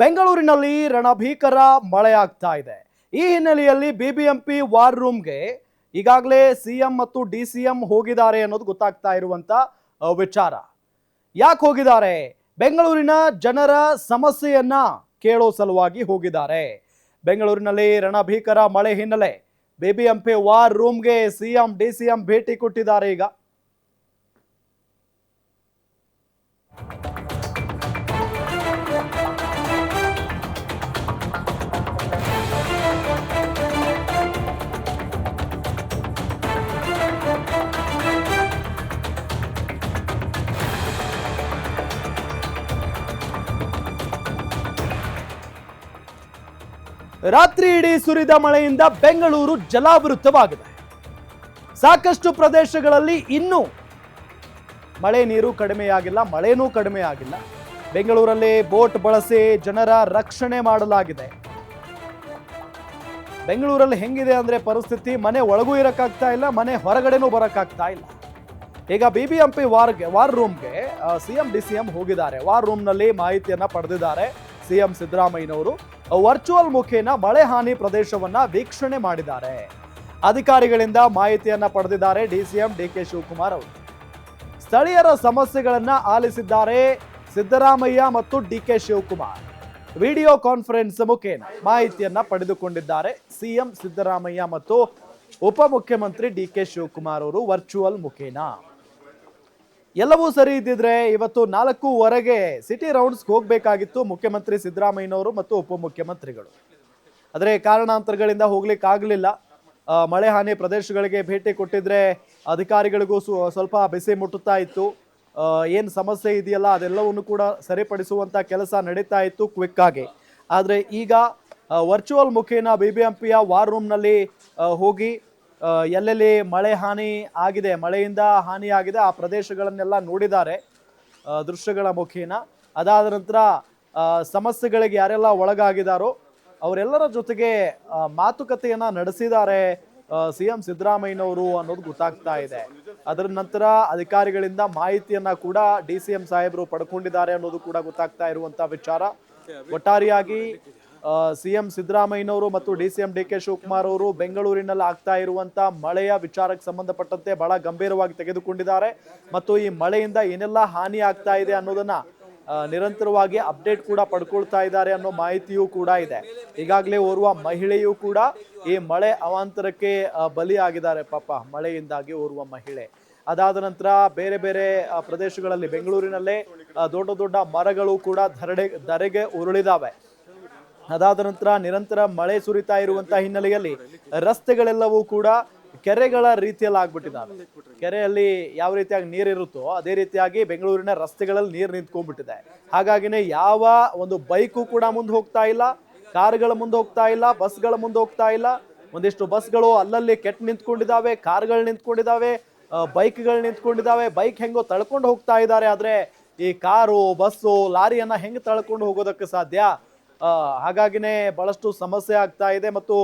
ಬೆಂಗಳೂರಿನಲ್ಲಿ ರಣಭೀಕರ ಮಳೆಯಾಗ್ತಾ ಇದೆ. ಈ ಹಿನ್ನೆಲೆಯಲ್ಲಿ ಬಿಬಿಎಂಪಿ ವಾರ್ ರೂಮ್ಗೆ ಈಗಾಗಲೇ ಸಿಎಂ ಮತ್ತು ಡಿ ಸಿ ಎಂ ಹೋಗಿದ್ದಾರೆ ಅನ್ನೋದು ಗೊತ್ತಾಗ್ತಾ ಇರುವಂತ ವಿಚಾರ. ಯಾಕೆ ಹೋಗಿದ್ದಾರೆ? ಬೆಂಗಳೂರಿನ ಜನರ ಸಮಸ್ಯೆಯನ್ನ ಕೇಳೋ ಸಲುವಾಗಿ ಹೋಗಿದ್ದಾರೆ. ಬೆಂಗಳೂರಿನಲ್ಲಿ ರಣಭೀಕರ ಮಳೆ ಹಿನ್ನೆಲೆ ಬಿಬಿಎಂಪಿ ವಾರ್ ರೂಮ್ಗೆ ಸಿಎಂ ಡಿ ಸಿ ಎಂ ಭೇಟಿ ಕೊಟ್ಟಿದ್ದಾರೆ ಈಗ. ರಾತ್ರಿ ಇಡೀ ಸುರಿದ ಮಳೆಯಿಂದ ಬೆಂಗಳೂರು ಜಲಾವೃತವಾಗಿದೆ. ಸಾಕಷ್ಟು ಪ್ರದೇಶಗಳಲ್ಲಿ ಇನ್ನೂ ಮಳೆ ನೀರು ಕಡಿಮೆಯಾಗಿಲ್ಲ, ಮಳೆನೂ ಕಡಿಮೆಯಾಗಿಲ್ಲ. ಬೆಂಗಳೂರಲ್ಲಿ ಬೋಟ್ ಬಳಸಿ ಜನರ ರಕ್ಷಣೆ ಮಾಡಲಾಗಿದೆ. ಬೆಂಗಳೂರಲ್ಲಿ ಹೆಂಗಿದೆ ಅಂದ್ರೆ ಪರಿಸ್ಥಿತಿ, ಮನೆ ಒಳಗೂ ಇರೋಕ್ಕಾಗ್ತಾ ಇಲ್ಲ, ಮನೆ ಹೊರಗಡೆನೂ ಬರೋಕ್ಕಾಗ್ತಾ ಇಲ್ಲ. ಈಗ ಬಿ ಬಿ ಎಂ ವಾರ್ಗೆ, ವಾರ್ ರೂಮ್ಗೆ ಸಿಎಂ ಡಿ ಸಿ ಎಂ ಹೋಗಿದ್ದಾರೆ. ವಾರ್ ರೂಮ್ನಲ್ಲಿ ಮಾಹಿತಿಯನ್ನ ಪಡೆದಿದ್ದಾರೆ ಸಿಎಂ ಸಿದ್ದರಾಮಯ್ಯನವರು. ವರ್ಚುವಲ್ ಮುಖೇನ ಮಳೆ ಹಾನಿ ಪ್ರದೇಶವನ್ನ ವೀಕ್ಷಣೆ ಮಾಡಿದ್ದಾರೆ. ಅಧಿಕಾರಿಗಳಿಂದ ಮಾಹಿತಿಯನ್ನ ಪಡೆದಿದ್ದಾರೆ D C M D K Shivakumar ಅವರು. ಸ್ಥಳೀಯರ ಸಮಸ್ಯೆಗಳನ್ನ ಆಲಿಸಿದ್ದಾರೆ ಸಿದ್ದರಾಮಯ್ಯ ಮತ್ತು D K Shivakumar. Video conference ಮುಖೇನ ಮಾಹಿತಿಯನ್ನ ಪಡೆದುಕೊಂಡಿದ್ದಾರೆ ಸಿಎಂ ಸಿದ್ದರಾಮಯ್ಯ ಮತ್ತು ಉಪಮುಖ್ಯಮಂತ್ರಿ ಡಿ ಕೆ ಶಿವಕುಮಾರ್ ಅವರು ವರ್ಚುವಲ್ ಮುಖೇನ. ಎಲ್ಲವೂ ಸರಿ ಇದ್ದಿದ್ರೆ ಇವತ್ತು ನಾಲ್ಕೂವರೆಗೆ ಸಿಟಿ ರೌಂಡ್ಸ್ಗೆ ಹೋಗಬೇಕಾಗಿತ್ತು ಮುಖ್ಯಮಂತ್ರಿ ಸಿದ್ದರಾಮಯ್ಯನವರು ಮತ್ತು ಉಪಮುಖ್ಯಮಂತ್ರಿಗಳು. ಆದರೆ ಕಾರಣಾಂತರಗಳಿಂದ ಹೋಗ್ಲಿಕ್ಕೆ ಆಗಲಿಲ್ಲ ಮಳೆ ಹಾನಿ ಪ್ರದೇಶಗಳಿಗೆ ಭೇಟಿ ಕೊಟ್ಟಿದ್ರೆ ಅಧಿಕಾರಿಗಳಿಗೂ ಸ್ವಲ್ಪ ಬಿಸಿ ಮುಟ್ಟುತ್ತಾ ಇತ್ತು. ಏನು ಸಮಸ್ಯೆ ಇದೆಯಲ್ಲ ಅದೆಲ್ಲವನ್ನು ಕೂಡ ಸರಿಪಡಿಸುವಂಥ ಕೆಲಸ ನಡೀತಾ ಇತ್ತು ಕ್ವಿಕ್ ಆಗಿ. ಆದರೆ ಈಗ ವರ್ಚುವಲ್ ಮುಖೇನ ಬಿ ಬಿ ಎಂ ಪಿಯ ವಾರ್ ರೂಮ್ನಲ್ಲಿ ಹೋಗಿ ಎಲ್ಲೆಲ್ಲಿ ಮಳೆ ಹಾನಿ ಆಗಿದೆ, ಮಳೆಯಿಂದ ಹಾನಿಯಾಗಿದೆ ಆ ಪ್ರದೇಶಗಳನ್ನೆಲ್ಲ ನೋಡಿದ್ದಾರೆ ದೃಶ್ಯಗಳ ಮುಖೇನ. ಅದಾದ ನಂತರ ಸಮಸ್ಯೆಗಳಿಗೆ ಯಾರೆಲ್ಲ ಒಳಗಾಗಿದ್ದಾರೋ, ಅವರೆಲ್ಲರ ಜೊತೆಗೆ ಮಾತುಕತೆಯನ್ನು ನಡೆಸಿದ್ದಾರೆ ಸಿ ಎಂ ಸಿದ್ದರಾಮಯ್ಯನವರು ಅನ್ನೋದು ಗೊತ್ತಾಗ್ತಾ ಇದೆ. ಅದರ ನಂತರ ಅಧಿಕಾರಿಗಳಿಂದ ಮಾಹಿತಿಯನ್ನ ಕೂಡ ಡಿ ಸಿ ಎಂ ಸಾಹೇಬರು ಪಡ್ಕೊಂಡಿದ್ದಾರೆ ಅನ್ನೋದು ಕೂಡ ಗೊತ್ತಾಗ್ತಾ ಇರುವಂತ ವಿಚಾರ. ಒಟ್ಟಾರೆಯಾಗಿ ಸಿಎಂ ಸಿದ್ದರಾಮಯ್ಯನವರು ಮತ್ತು D C M D K Shivakumar ಅವರು ಬೆಂಗಳೂರಿನಲ್ಲಿ ಆಗ್ತಾ ಇರುವಂತ ಮಳೆಯ ವಿಚಾರಕ್ಕೆ ಸಂಬಂಧಪಟ್ಟಂತೆ ಬಹಳ ಗಂಭೀರವಾಗಿ ತೆಗೆದುಕೊಂಡಿದ್ದಾರೆ. ಮತ್ತು ಈ ಮಳೆಯಿಂದ ಏನೆಲ್ಲ ಹಾನಿ ಆಗ್ತಾ ಇದೆ ಅನ್ನೋದನ್ನ ನಿರಂತರವಾಗಿ ಅಪ್ಡೇಟ್ ಕೂಡ ಪಡ್ಕೊಳ್ತಾ ಇದ್ದಾರೆ ಅನ್ನೋ ಮಾಹಿತಿಯೂ ಕೂಡ ಇದೆ. ಈಗಾಗಲೇ ಓರ್ವ ಮಹಿಳೆಯೂ ಕೂಡ ಈ ಮಳೆ ಅವಾಂತರಕ್ಕೆ ಬಲಿಯಾಗಿದ್ದಾರೆ ಪಾಪ. ಮಳೆಯಿಂದಾಗಿ ಓರ್ವ ಮಹಿಳೆ. ಅದಾದ ನಂತರ ಬೇರೆ ಬೇರೆ ಪ್ರದೇಶಗಳಲ್ಲಿ ಬೆಂಗಳೂರಿನಲ್ಲೇ ದೊಡ್ಡ ದೊಡ್ಡ ಮರಗಳು ಕೂಡ ಧರಡೆ ಧರೆಗೆ ಉರುಳಿದಾವೆ. ಅದಾದ ನಂತರ ನಿರಂತರ ಮಳೆ ಸುರಿತಾ ಇರುವಂತಹ ಹಿನ್ನೆಲೆಯಲ್ಲಿ ರಸ್ತೆಗಳೆಲ್ಲವೂ ಕೂಡ ಕೆರೆಗಳ ರೀತಿಯಲ್ಲಿ ಆಗ್ಬಿಟ್ಟಿದ್ದಾವೆ. ಕೆರೆಯಲ್ಲಿ ಯಾವ ರೀತಿಯಾಗಿ ನೀರಿರುತ್ತೋ ಅದೇ ರೀತಿಯಾಗಿ ಬೆಂಗಳೂರಿನ ರಸ್ತೆಗಳಲ್ಲಿ ನೀರು ನಿಂತ್ಕೊಂಡ್ಬಿಟ್ಟಿದೆ. ಹಾಗಾಗಿನೇ ಯಾವ ಒಂದು ಬೈಕು ಕೂಡ ಮುಂದೆ ಹೋಗ್ತಾ ಇಲ್ಲ, ಕಾರ್ಗಳ ಮುಂದೆ ಹೋಗ್ತಾ ಇಲ್ಲ, ಬಸ್ಗಳ ಮುಂದೆ ಹೋಗ್ತಾ ಇಲ್ಲ. ಒಂದಿಷ್ಟು ಬಸ್ಗಳು ಅಲ್ಲಲ್ಲಿ ಕೆಟ್ಟ ನಿಂತ್ಕೊಂಡಿದ್ದಾವೆ, ಕಾರ್ಗಳು ನಿಂತ್ಕೊಂಡಿದ್ದಾವೆ ಬೈಕ್ಗಳು ನಿಂತ್ಕೊಂಡಿದ್ದಾವೆ. ಬೈಕ್ ಹೆಂಗೋ ತಳ್ಕೊಂಡು ಹೋಗ್ತಾ ಇದ್ದಾರೆ, ಆದ್ರೆ ಈ ಕಾರು, ಬಸ್ಸು, ಲಾರಿಯನ್ನ ಹೆಂಗೆ ತಳ್ಕೊಂಡು ಹೋಗೋದಕ್ಕೆ ಸಾಧ್ಯ? ಹಾಗಾಗಿನೇ ಬಹಳಷ್ಟು ಸಮಸ್ಯೆ ಆಗ್ತಾ ಇದೆ ಮತ್ತು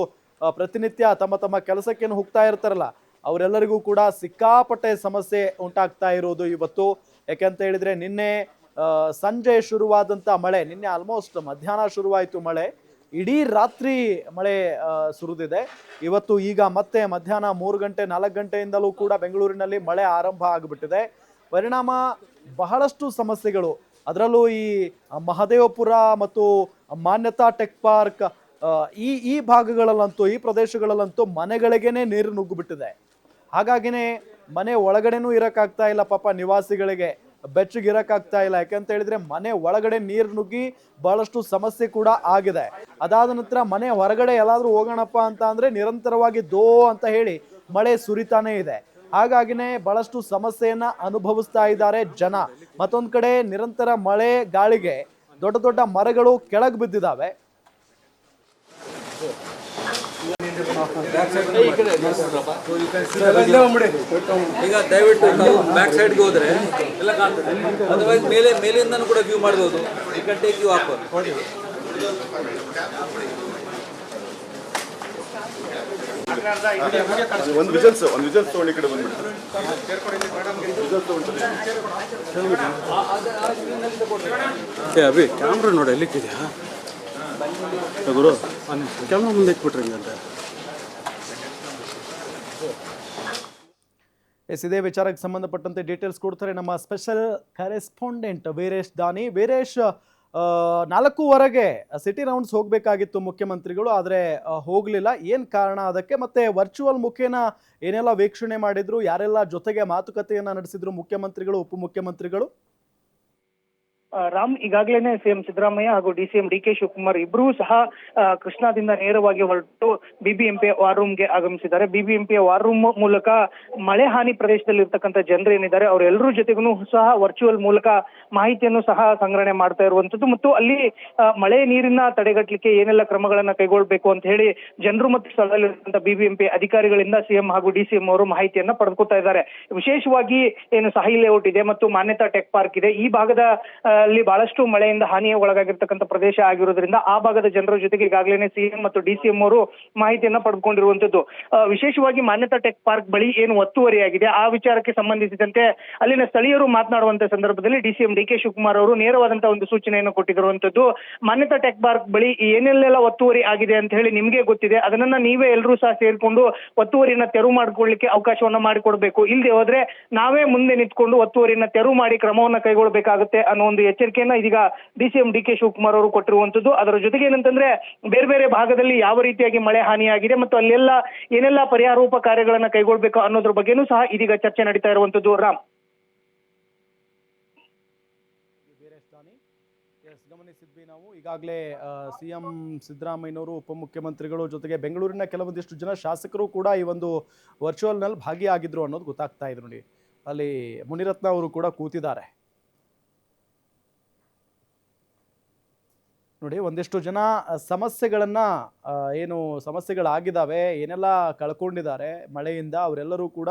ಪ್ರತಿನಿತ್ಯ ತಮ್ಮ ತಮ್ಮ ಕೆಲಸಕ್ಕೇನು ಹೋಗ್ತಾ ಇರ್ತಾರಲ್ಲ, ಅವರೆಲ್ಲರಿಗೂ ಕೂಡ ಸಿಕ್ಕಾಪಟ್ಟೆ ಸಮಸ್ಯೆ ಉಂಟಾಗ್ತಾ ಇರೋದು ಇವತ್ತು. ಯಾಕೆಂತ ಹೇಳಿದ್ರೆ ನಿನ್ನೆ ಸಂಜೆ ಶುರುವಾದಂತ ಮಳೆ, ನಿನ್ನೆ ಆಲ್ಮೋಸ್ಟ್ ಮಧ್ಯಾಹ್ನ ಶುರುವಾಯಿತು ಮಳೆ, ಇಡೀ ರಾತ್ರಿ ಮಳೆ ಸುರಿದಿದೆ. ಇವತ್ತು ಈಗ ಮತ್ತೆ ಮಧ್ಯಾಹ್ನ ಮೂರು ಗಂಟೆ, ನಾಲ್ಕು ಗಂಟೆಯಿಂದಲೂ ಕೂಡ ಬೆಂಗಳೂರಿನಲ್ಲಿ ಮಳೆ ಆರಂಭ ಆಗಿಬಿಟ್ಟಿದೆ. ಪರಿಣಾಮ ಬಹಳಷ್ಟು ಸಮಸ್ಯೆಗಳು. ಅದರಲ್ಲೂ ಈ ಮಹದೇವಪುರ ಮತ್ತು ಮಾನ್ಯತಾ ಟೆಕ್ ಪಾರ್ಕ್ ಈ ಈ ಭಾಗಗಳಲ್ಲಂತೂ, ಈ ಪ್ರದೇಶಗಳಲ್ಲಂತೂ ಮನೆಗಳಿಗೇನೆ ನೀರು ನುಗ್ಗಿಬಿಟ್ಟಿದೆ. ಹಾಗಾಗಿನೇ ಮನೆ ಒಳಗಡೆನೂ ಇರೋಕ್ಕಾಗ್ತಾ ಇಲ್ಲ ಪಾಪ ನಿವಾಸಿಗಳಿಗೆ, ಬೆಚ್ಚಗೆ ಇರಕ್ಕಾಗ್ತಾ ಇಲ್ಲ. ಯಾಕಂತ ಹೇಳಿದ್ರೆ ಮನೆ ಒಳಗಡೆ ನೀರು ನುಗ್ಗಿ ಬಹಳಷ್ಟು ಸಮಸ್ಯೆ ಕೂಡ ಆಗಿದೆ. ಅದಾದ ನಂತರ ಮನೆ ಹೊರಗಡೆ ಎಲ್ಲಾದರೂ ಹೋಗೋಣಪ್ಪ ಅಂತ ಅಂದರೆ ನಿರಂತರವಾಗಿ ದೋ ಅಂತ ಹೇಳಿ ಮಳೆ ಸುರಿತಾನೇ ಇದೆ. ಹಾಗಾಗಿನೇ ಬಹಳಷ್ಟು ಸಮಸ್ಯೆಯನ್ನು ಅನುಭವಿಸ್ತಾ ಇದ್ದಾರೆ ಜನ. ಮತ್ತೊಂದ್ ಕಡೆ ನಿರಂತರ ಮಳೆ ಗಾಳಿಗೆ ದೊಡ್ಡ ದೊಡ್ಡ ಮರಗಳು ಕೆಳಗೆ ಬಿದ್ದಿದ್ದಾವೆ ಈಗ ದಯವಿಟ್ಟು ಬ್ಯಾಕ್ ಸೈಡ್ಗೆ ಹೋದ್ರೆ ಎಲ್ಲ ಕಾಣ್ತದೆ. ಅದರ್ವೈಸ್ ಮೇಲೆ ಮೇಲಿಂದನೂ ಕೂಡ ವ್ಯೂ ಮಾಡ್ಬೋದು. ಈ ಕ್ಯಾನ್ ಟೇಕ್ ಯು ಒಂದು ವಿಜಲ್ಸ್ ಒಂದು ವಿಜಲ್ಸ್ ತಗೊಂಡು ಈ ಕಡೆ ಬಂದ್ಬಿಡ್ತಾರೆ ವಿಜಲ್ಸ್ ಅಭಿ ಕ್ಯಾಮ್ರಾ ನೋಡಿ ಎಲ್ಲಿಕ್ಕಿದೆಯಾ ಗುರು ಕ್ಯಾಮ್ರಾ ಮುಂದೆ ಇಟ್ಬಿಟ್ರಿ ಹಿಂಗಂತೆ? ಎಸ್ ಇದೇ ವಿಚಾರಕ್ಕೆ ಸಂಬಂಧಪಟ್ಟಂತೆ ಡೀಟೇಲ್ಸ್ ಕೊಡ್ತಾರೆ ನಮ್ಮ ಸ್ಪೆಷಲ್ ಕರೆಸ್ಪಾಂಡೆಂಟ್ ವೀರೇಶ್ ದಾನಿ. ವೀರೇಶ್ ನಾಲ್ಕೂವರೆಗೆ ಸಿಟಿ ರೌಂಡ್ಸ್ ಹೋಗಬೇಕಾಗಿತ್ತು ಮುಖ್ಯಮಂತ್ರಿಗಳು, ಆದರೆ ಹೋಗಲಿಲ್ಲ. ಏನು ಕಾರಣ ಅದಕ್ಕೆ? ಮತ್ತೆ ವರ್ಚುವಲ್ ಮುಖೇನ ಏನೆಲ್ಲ ವೀಕ್ಷಣೆ ಮಾಡಿದ್ರು? ಯಾರೆಲ್ಲ ಜೊತೆಗೆ ಮಾತುಕತೆಯನ್ನು ನಡೆಸಿದ್ರು ಮುಖ್ಯಮಂತ್ರಿಗಳು, ಉಪಮುಖ್ಯಮಂತ್ರಿಗಳು? ರಾಮ್ ಈಗಾಗಲೇ ಸಿಎಂ ಸಿದ್ದರಾಮಯ್ಯ ಹಾಗೂ ಡಿಸಿಎಂ ಡಿ ಕೆ ಶಿವಕುಮಾರ್ ಇಬ್ಬರೂ ಸಹ ಕೃಷ್ಣಾದಿಂದ ನೇರವಾಗಿ ಹೊರಟು ಬಿಬಿಎಂಪಿ ವಾರ್ ರೂಮ್ಗೆ ಆಗಮಿಸಿದ್ದಾರೆ. ಬಿಬಿಎಂಪಿ ವಾರ್ ರೂಮ್ ಮೂಲಕ ಮಳೆ ಹಾನಿ ಪ್ರದೇಶದಲ್ಲಿ ಇರ್ತಕ್ಕಂಥ ಜನರು ಏನಿದ್ದಾರೆ ಅವರೆಲ್ಲರ ಜೊತೆಗೂ ಸಹ ವರ್ಚುವಲ್ ಮೂಲಕ ಮಾಹಿತಿಯನ್ನು ಸಹ ಸಂಗ್ರಹಣೆ ಮಾಡ್ತಾ ಇರುವಂತದ್ದು ಮತ್ತು ಅಲ್ಲಿ ಮಳೆ ನೀರಿನ ತಡೆಗಟ್ಟಲಿಕ್ಕೆ ಏನೆಲ್ಲ ಕ್ರಮಗಳನ್ನ ಕೈಗೊಳ್ಳಬೇಕು ಅಂತ ಹೇಳಿ ಜನರು ಮತ್ತು ಸ್ಥಳದಲ್ಲಿರುವಂತಹ ಬಿಬಿಎಂಪಿ ಅಧಿಕಾರಿಗಳಿಂದ ಸಿಎಂ ಹಾಗೂ ಡಿಸಿಎಂ ಅವರು ಮಾಹಿತಿಯನ್ನ ಪಡೆದುಕೊತಾ ಇದ್ದಾರೆ. ವಿಶೇಷವಾಗಿ ಏನು ಸಾಹಿ ಲೇಔಟ್ ಇದೆ ಮತ್ತು ಮಾನ್ಯತಾ ಟೆಕ್ ಪಾರ್ಕ್ ಇದೆ. ಈ ಭಾಗದ ಅಲ್ಲಿ ಬಹಳಷ್ಟು ಮಳೆಯಿಂದ ಹಾನಿಯ ಒಳಗಾಗಿರ್ತಕ್ಕಂಥ ಪ್ರದೇಶ ಆಗಿರೋದ್ರಿಂದ ಆ ಭಾಗದ ಜನರ ಜೊತೆಗೆ ಈಗಾಗಲೇ ಸಿಎಂ ಮತ್ತು ಡಿಸಿಎಂ ಅವರು ಮಾಹಿತಿಯನ್ನ ಪಡೆದುಕೊಂಡಿರುವಂತದ್ದು ವಿಶೇಷವಾಗಿ ಮಾನ್ಯತಾ ಟೆಕ್ ಪಾರ್ಕ್ ಬಳಿ ಏನು ಒತ್ತುವರಿಯಾಗಿದೆ, ಆ ವಿಚಾರಕ್ಕೆ ಸಂಬಂಧಿಸಿದಂತೆ ಅಲ್ಲಿನ ಸ್ಥಳೀಯರು ಮಾತನಾಡುವಂತ ಸಂದರ್ಭದಲ್ಲಿ ಡಿಸಿಎಂ ಡಿ ಕೆ ಶಿವಕುಮಾರ್ ಅವರು ನೇರವಾದಂತಹ ಒಂದು ಸೂಚನೆಯನ್ನು ಕೊಟ್ಟಿರುವಂತದ್ದು ಮಾನ್ಯತಾ ಟೆಕ್ ಪಾರ್ಕ್ ಬಳಿ ಏನೆಲ್ಲೆಲ್ಲ ಒತ್ತುವರಿ ಆಗಿದೆ ಅಂತ ಹೇಳಿ ನಿಮ್ಗೆ ಗೊತ್ತಿದೆ. ಅದನ್ನ ನೀವೇ ಎಲ್ಲರೂ ಸಹ ಸೇರಿಕೊಂಡು ಒತ್ತುವರಿಯನ್ನ ತೆರವು ಮಾಡ್ಕೊಳ್ಳಿಕ್ಕೆ ಅವಕಾಶವನ್ನ ಮಾಡಿಕೊಡಬೇಕು. ಇಲ್ಲದೆ ಹೋದ್ರೆ ನಾವೇ ಮುಂದೆ ನಿಂತ್ಕೊಂಡು ಒತ್ತುವರಿಯನ್ನ ತೆರವು ಮಾಡಿ ಕ್ರಮವನ್ನ ಕೈಗೊಳ್ಳಬೇಕಾಗುತ್ತೆ ಅನ್ನೋ ಒಂದು ಎಚ್ಚರಿಕೆಯನ್ನ ಇದೀಗ ಎಂ ಡಿ ಕೆ ಶಿವಕುಮಾರ್ ಅವರು ಕೊಟ್ಟಿರುವಂತದ್ದು. ಅದರ ಜೊತೆಗೆ ಏನಂತಂದ್ರೆ ಬೇರೆ ಬೇರೆ ಭಾಗದಲ್ಲಿ ಯಾವ ರೀತಿಯಾಗಿ ಮಳೆ ಹಾನಿಯಾಗಿದೆ ಮತ್ತು ಅಲ್ಲೆಲ್ಲ ಏನೆಲ್ಲ ಪರಿಹಾರೋಪ ಕಾರ್ಯಗಳನ್ನ ಕೈಗೊಳ್ಬೇಕು ಅನ್ನೋದ್ರ ಬಗ್ಗೆನೂ ಸಹ ಇದೀಗ ಚರ್ಚೆ ನಡೀತಾ ಇರುವಂತದ್ದು. ರಾಮ್. ಗಮನಿಸಿದ್ವಿ ನಾವು. ಈಗಾಗಲೇ ಸಿ ಎಂ ಸಿದ್ದರಾಮಯ್ಯನವರು ಉಪಮುಖ್ಯಮಂತ್ರಿಗಳು ಜೊತೆಗೆ ಬೆಂಗಳೂರಿನ ಕೆಲವೊಂದಿಷ್ಟು ಜನ ಶಾಸಕರು ಕೂಡ ಈ ಒಂದು ವರ್ಚುವಲ್ನಲ್ಲಿ ಭಾಗಿಯಾಗಿದ್ರು ಅನ್ನೋದು ಗೊತ್ತಾಗ್ತಾ ಇದೆ ನೋಡಿ. ಅಲ್ಲಿ ಮುನಿರತ್ನ ಅವರು ಕೂಡ ಕೂತಿದ್ದಾರೆ. ನೋಡಿ, ಒಂದಿಷ್ಟು ಜನ ಸಮಸ್ಯೆಗಳನ್ನು ಏನು ಸಮಸ್ಯೆಗಳಾಗಿದ್ದಾವೆ ಏನೆಲ್ಲ ಕಳ್ಕೊಂಡಿದ್ದಾರೆ ಮಳೆಯಿಂದ, ಅವರೆಲ್ಲರೂ ಕೂಡ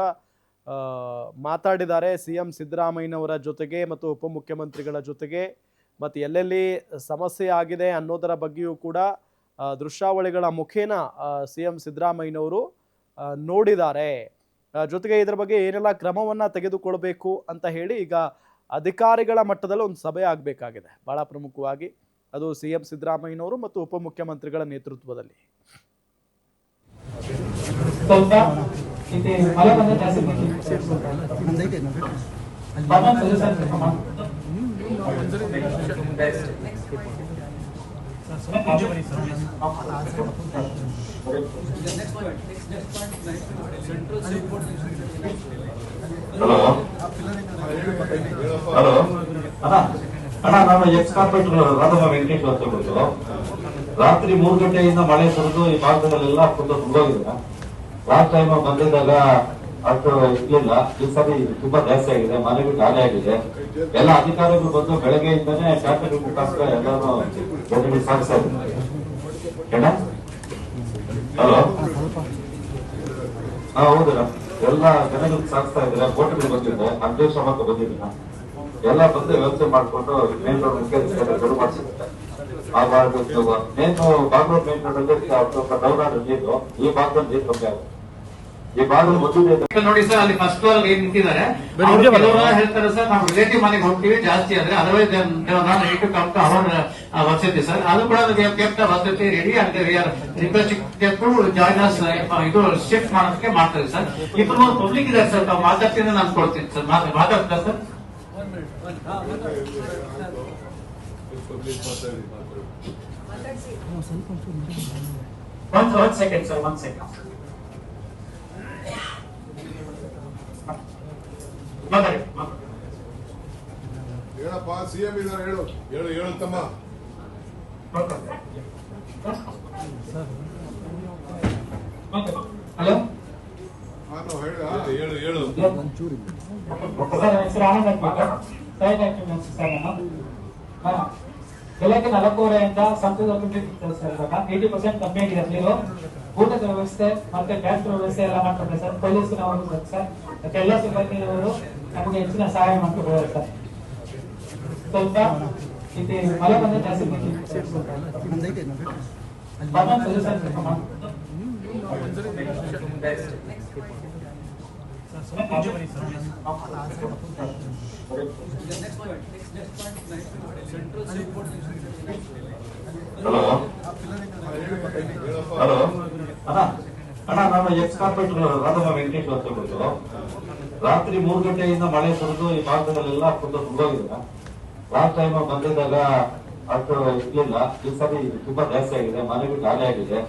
ಮಾತಾಡಿದ್ದಾರೆ ಸಿ ಎಂ ಸಿದ್ದರಾಮಯ್ಯನವರ ಜೊತೆಗೆ ಮತ್ತು ಉಪಮುಖ್ಯಮಂತ್ರಿಗಳ ಜೊತೆಗೆ. ಮತ್ತು ಎಲ್ಲೆಲ್ಲಿ ಸಮಸ್ಯೆ ಆಗಿದೆ ಅನ್ನೋದರ ಬಗ್ಗೆಯೂ ಕೂಡ ದೃಶ್ಯಾವಳಿಗಳ ಮುಖೇನ ಸಿ ಎಂ ಸಿದ್ದರಾಮಯ್ಯನವರು ನೋಡಿದ್ದಾರೆ. ಜೊತೆಗೆ ಇದರ ಬಗ್ಗೆ ಏನೆಲ್ಲ ಕ್ರಮವನ್ನು ತೆಗೆದುಕೊಳ್ಬೇಕು ಅಂತ ಹೇಳಿ ಈಗ ಅಧಿಕಾರಿಗಳ ಮಟ್ಟದಲ್ಲಿ ಒಂದು ಸಭೆ ಆಗಬೇಕಾಗಿದೆ. ಭಾಳ ಪ್ರಮುಖವಾಗಿ ಅದು ಸಿ ಎಂ ಸಿದ್ದರಾಮಯ್ಯನವರು ಮತ್ತು ಉಪಮುಖ್ಯಮಂತ್ರಿಗಳ ನೇತೃತ್ವದಲ್ಲಿ. ಹಲೋ ಅಣ್ಣ ನಾನು ಎಕ್ಸ್ ಕಾರ್ಪೊರೇಟರ್ ರಾಧಮ್ಮ ವೆಂಕಟೇಶ್ ಅಂತ ಹೇಳ್ಬಿಟ್ಟು ರಾತ್ರಿ ಮೂರು ಗಂಟೆಯಿಂದ ಮಳೆ ಸುರಿದು ಈ ಭಾಗದಲ್ಲೆಲ್ಲ ಫುಲ್ ತುಂಬೋಗಿದೆ ಲಾಸ್ಟ್ ಟೈಮ್ ಬಂದಿದ್ದಾಗ ಅಷ್ಟು ಇರ್ಲಿಲ್ಲ. ಈ ಸರಿ ತುಂಬಾ ಜಾಸ್ತಿ ಆಗಿದೆ, ಮನೆಗೂ ಖಾಲಿ ಆಗಿದೆ. ಎಲ್ಲ ಅಧಿಕಾರಿಗಳು ಬಂದು ಬೆಳಗ್ಗೆಯಿಂದಾನೇ ಟ್ಯಾಕ್ಟರ್ ಮುಖಾಂತರ ಎಲ್ಲಾನು ಜನರಿಗೆ ಸಾಗಿಸ್ತಾ ಇದ್ದಾರೆ. ಹಲೋ ಹಾ ಹೌದಣ್ಣ ಎಲ್ಲ ಜನಗಳು ಸಾಗಿಸ್ತಾ ಇದ್ದಾರೆ. ಬೋಟ್ಗಳು ಬಂದಿದೆ ಅಗ್ನಿಶಾಮಕ ಬಂದಿದ್ದೀನ ಎಲ್ಲ ಬಂದು ವ್ಯವಸ್ಥೆ ಮಾಡ್ಕೊಂಡು ಮೇನ್ ರೋಡ್ ಮುಖ್ಯ ಶುರು ಮಾಡಿಸಿದ್ದಾರೆ ಆ ಭಾಗದ್ದು ಮೇನ್ ಬಾಗ್ಲೂರ್ ಮೇನ್ ರೋಡ್ ಅಲ್ಲಿ ಸ್ವಲ್ಪ ಡೌನ್ ಆದ್ರೆ ನೀರು ಈ ಭಾಗದಲ್ಲಿ ನೀರು ಕಮ್ಮಿ ಆಗುತ್ತೆ. ಈ ಭಾಗದಲ್ಲಿ ಮೊದಲಿದೆ ನೋಡಿ ಸರ್ ಅಲ್ಲಿ ಫಸ್ಟ್ ಫ್ಲೋರ್ ಏನ್ ನಿಂತಿದ್ದಾರೆ? ಕೆಲವರು ಹೇಳ್ತಾರೆ ಸರ್ ನಾವು ರಿಲೇಟಿವ್ ಮನೆಗೆ ಹೋಗ್ತೀವಿ ಜಾಸ್ತಿ ಅಂದ್ರೆ ಅದರ್ವೈಸ್ ನಾನು ಏಟ್ ಕಮ್ ಟು ಅವರ್ ವಸತಿ ಸರ್. ಅದು ಕೂಡ ಕೆಪ್ಟ ವಸತಿ ready and we are requesting to us ಇದು ಶಿಫ್ಟ್ ಮಾಡೋದಕ್ಕೆ ಮಾಡ್ತಾರೆ ಸರ್. ಇಬ್ಬರು ಪಬ್ಲಿಕ್ ಇದ್ದಾರೆ ಸರ್ ತಾವು ಮಾತಾಡ್ತೀನಿ ನಾನು ಕೊಡ್ತೀನಿ ಸರ್. ಮಾತಾಡ್ತಾರೆ ಸರ್? ಒಂದ್ ಒಂದ್ ಸೆಕೆಂಡ್ ಸರ್ ಒಂದು ಸೆಕೆಂಡ್ ಹೇಳಪ್ಪ ಸಿಎಂ ಇದಾರೆ ಹೇಳು. ಹೇಳು ಹೇಳು ತಮ್ಮ ಹಲೋ ನಾನು ಹೇಳ ಹೇಳು ಹೇಳು ಸರ್ ಹೆಸರು ಆನಂದ್. ಬೆಳಗ್ಗೆ ನಾಲ್ಕೂವರೆಯಿಂದ ಸಂತೋಷ ಸರ್ ಇವಾಗ. ಏಯ್ಟಿ ಪರ್ಸೆಂಟ್ ಕಮ್ಮಿ ಆಗಿದೆ ನೀರು ಊಟದ ವ್ಯವಸ್ಥೆ ಮತ್ತೆ ಗ್ಯಾಸ್ ವ್ಯವಸ್ಥೆ ಎಲ್ಲ ಮಾಡ್ಕೊಂಡ್ರೆ ಸರ್. ಪೊಲೀಸಿನ ಅವರು ಸರ್. ಮತ್ತೆ ಎಲ್ಲ ಸಿಬ್ಬಂದಿಯವರು ನಮಗೆ ಹೆಚ್ಚಿನ ಸಹಾಯ ಮಾಡ್ಕೊಡ್ತಾರೆ ಸರ್. ಸ್ವಲ್ಪ ಇಲ್ಲಿ ಮಳೆ ಬಂದ ಜಾಸ್ತಿ ಬಂದ ಸರ್. ಹಲೋ ಅಣ್ಣ ನಾನು ಎಕ್ಸ್ ಕಾರ್ಪೊರೇಟರ್ ರಾಧಮ್ಮ ವೆಂಕಟೇಶ್ ಹೇಳ್ಬಿಟ್ಟು. ರಾತ್ರಿ ಮೂರು ಗಂಟೆಯಿಂದ ಮಳೆ ಸುರಿದು ಈ ಭಾಗದಲ್ಲೆಲ್ಲ ಫುಲ್ ತುಂಬೋಗಿದೆ ಲಾಸ್ಟ್ ಟೈಮ್ ಬಂದಿದ್ದಾಗ ಅಷ್ಟು ಇರ್ಲಿಲ್ಲ. ಈ ಸರಿ ತುಂಬಾ ಜಾಸ್ತಿ ಆಗಿದೆ, ಮನೆಗೆ ಖಾಲಿ ಆಗಿದೆ.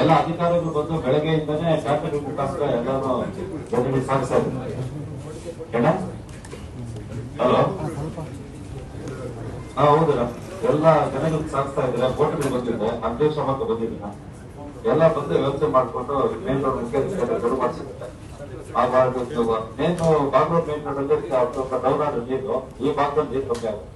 ಎಲ್ಲ ಅಧಿಕಾರಿಗಳು ಬಂದು ಬೆಳಗ್ಗೆಯಿಂದನೇ ಟ್ರಾಫಿಕ್ ಮುಖಾಂತರ ಎಲ್ಲಾನು ಜನರಿಗೆ ಸಾಗಿಸ್ತಾ ಇದ್ದಾರೆ. ಹಲೋ? ಹಾ ಹೌದಲ್ಲ ಎಲ್ಲ ಜನಗಳಿಗೆ ಸಾಗಿಸ್ತಾ ಇದ್ದಾರೆ. ಬೋಟ್ಗಳು ಬಂದಿದೆ. ಅಗ್ನಿಶಾಮಕ ಬಂದಿದ್ದೀನ ಎಲ್ಲ ಬಂದು ವ್ಯವಸ್ಥೆ ಮಾಡ್ಕೊಂಡು ಮೇನ್ ರೋಡ್ ಮುಖ್ಯ ಮಾಡಿಸಿದ್ದಾರೆ. ಆ ಭಾಗದ ಮೇನ್ ಬಾಗ್ಲೂರ್ ಮೇನ್ ರೋಡ್ ಅಲ್ಲಿ ಡೌನ್ ಆದ ನೀರು, ಈ ಭಾಗದಲ್ಲಿ ನೀರು ಕಮ್ಮಿ ಆಗುತ್ತೆ